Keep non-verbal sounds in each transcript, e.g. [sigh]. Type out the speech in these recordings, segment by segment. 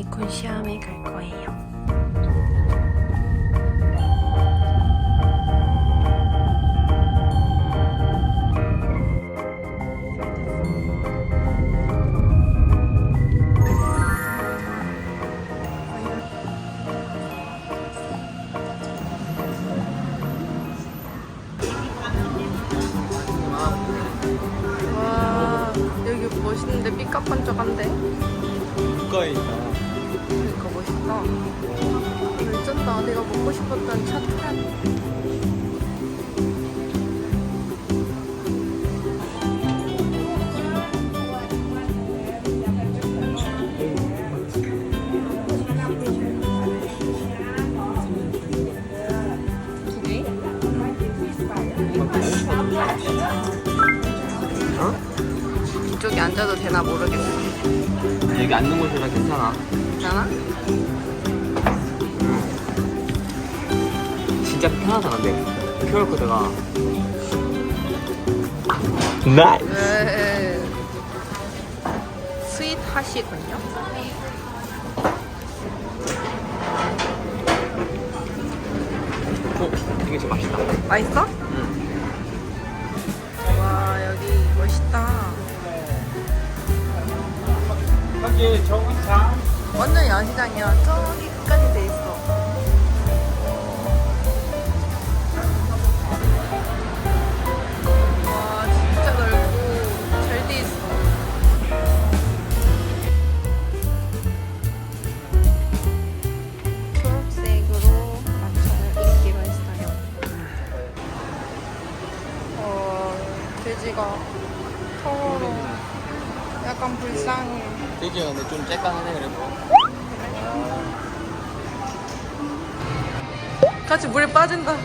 아이콘 시험에 갈 거예요. 먹고 싶었던 개? 어? 이쪽에 앉아도 되나 모르겠어. 여기 앉는 곳이라 괜찮아. 괜찮아? 진짜 편하다 근데. QR 코드가. 나이스. 네. 스윗하시군요. 어, 이게 제일 맛있다. 맛있어? 응. 와 여기 멋있다. 여기 정사. 완전 야시장이야. 저기 돼지가 털어로 약간 불쌍해. 되게 근데 좀 쬐깐하네 그래도. 같이 물에 빠진다. [laughs]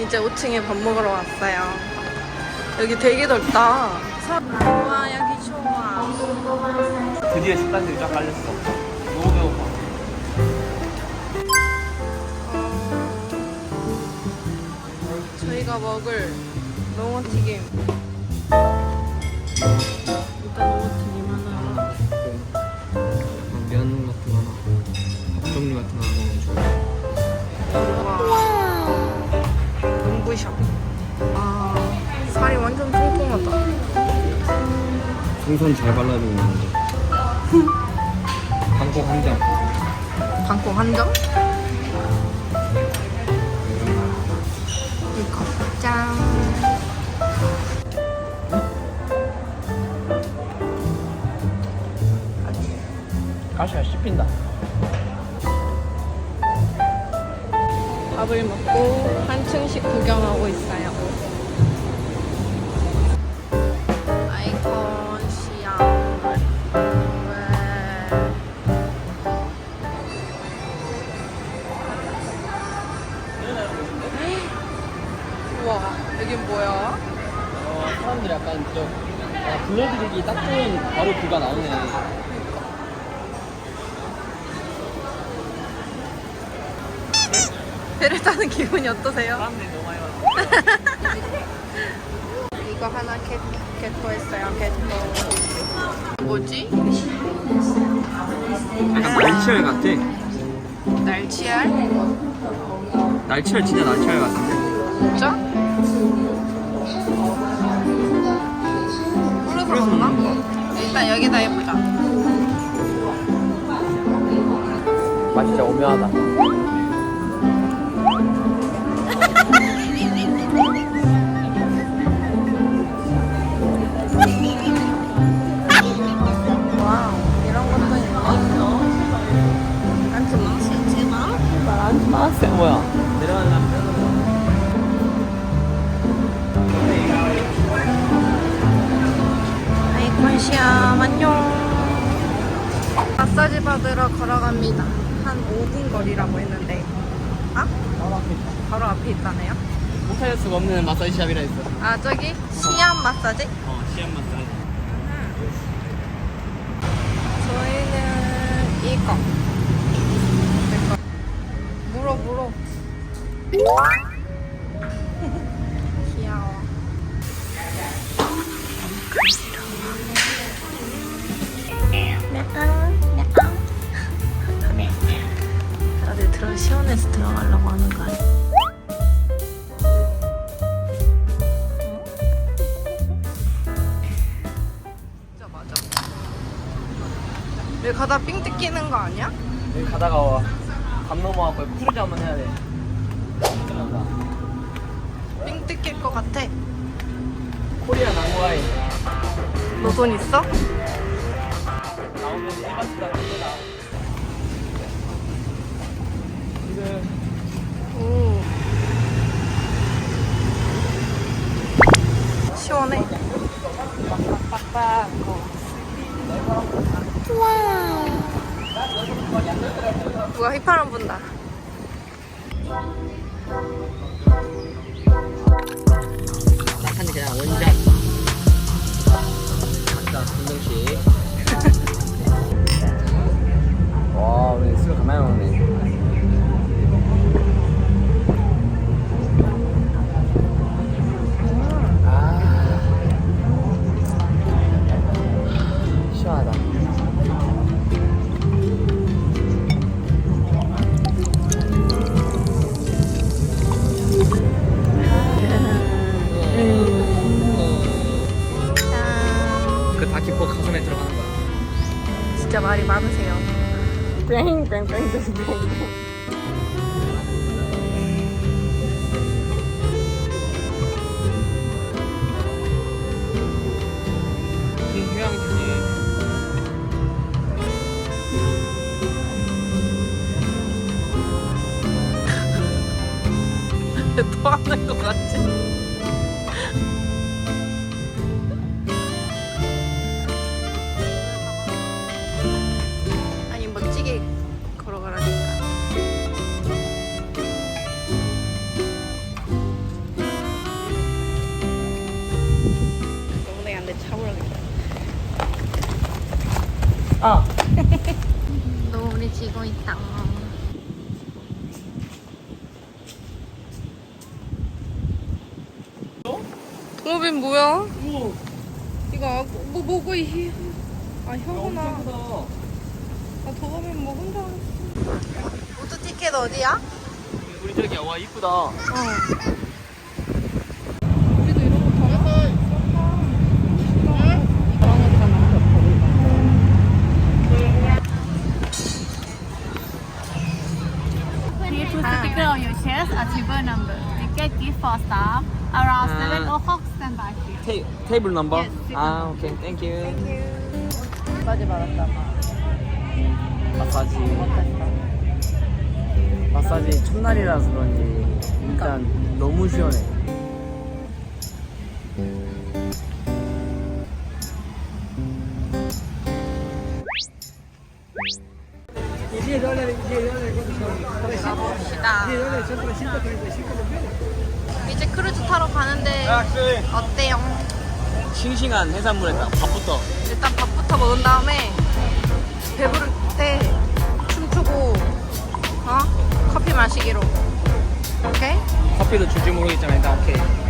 이제 5층에 밥 먹으러 왔어요. 여기 되게 넓다. 사- 와 여기 좋아. 드디어 식단들이 쫙 깔렸어. 어, 저희가 먹을 농어튀김. 일단 농어튀김 하나. 면 같은 거나 밥 종류 같은 거 하나 먹어줘. 와. 눈부셔. 아 살이 완전 통통하다. 생선 잘 발라주고 있는데. 한국 한 점. 방콕 한 점? 짠. 가시가 씹힌다. 밥을 먹고 한층씩 구경하고 있어요. 아이콘 여긴 뭐야? 어, 사람들이 약간 좀 아, 불러드리기 딱 좋은 바로 그가 나오네. 배를 타는 기분이 어떠세요? 사람들이 너무 많이 와. [laughs] 이거 하나 겟, 겟토했어요, 겟토. 뭐지? 약간 날치알 같아. 날치알? 날치알 진짜 날치알 같은데. 진짜? 먹는 거. 일단 여기다 해보자. 맛이 진짜 오묘하다. 와우, 이런 것도 있네. 앉지 마. 앉지 마. 말하지 마세요. 뭐야? 내려가려면 시험 안녕. 마사지 받으러 걸어갑니다. 한 5분 거리라고 했는데. 아? 바로 앞에 있다. 바로 앞에 있다네요. 못 찾을 수가 없는 마사지 샵이라 했어. 아, 저기 시암 마사지? 어, 시험 마사지. 저희는 이거. 이거. 물어, 물어. 여기 가다 삥 뜯기는 거 아니야? 여기 가다가 감 넘어갖고 크루즈 한번 해야 돼. 삥 뜯길 것 같아. 코리아 나무아이 너 돈 있어? 나오면 일반수다 이거다. 지금 오. 시원해. 빡빡빡. 와. 휘파람 분다. 진짜 말이 많으세요. 뺑뺑뺑뺑뺑. 또 하는 것 같지? 아, 노을이 지고 있다. 동호빈 뭐야? 이거 이거 아, 뭐 뭐고 이? 아 형구나. 엄청 크다. 아 동호빈 뭐 혼자. 모두 티켓 어디야? 우리 저기야, 와 이쁘다. 어. Chest a table number. Ticket gift for staff. Around Ah. 7 o'clock standby here. 테이, 테이블 넘버? Yes, 테이블 아, 오케이. 땡큐. 마지 말았다. 마사지. 마사지 첫날이라서 그런지 일단 너무 시원해. 이제 크루즈 타러 가는데 어때요? 싱싱한 해산물에 딱 밥부터. 일단 밥부터 먹은 다음에 배부를 때 춤추고 어? 커피 마시기로. 오케이? 커피도 줄줄 모르겠지만 일단 오케이.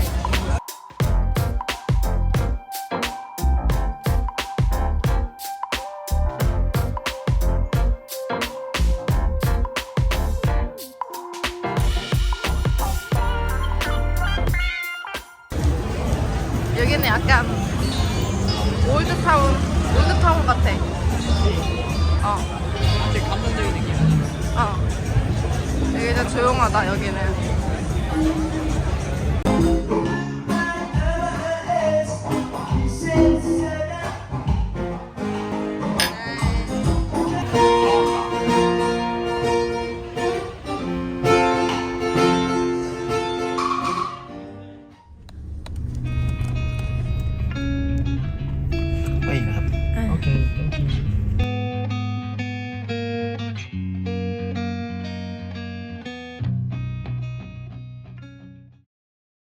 어, 되게 감동적인 느낌. 어. 여기 좀 조용하다 여기는.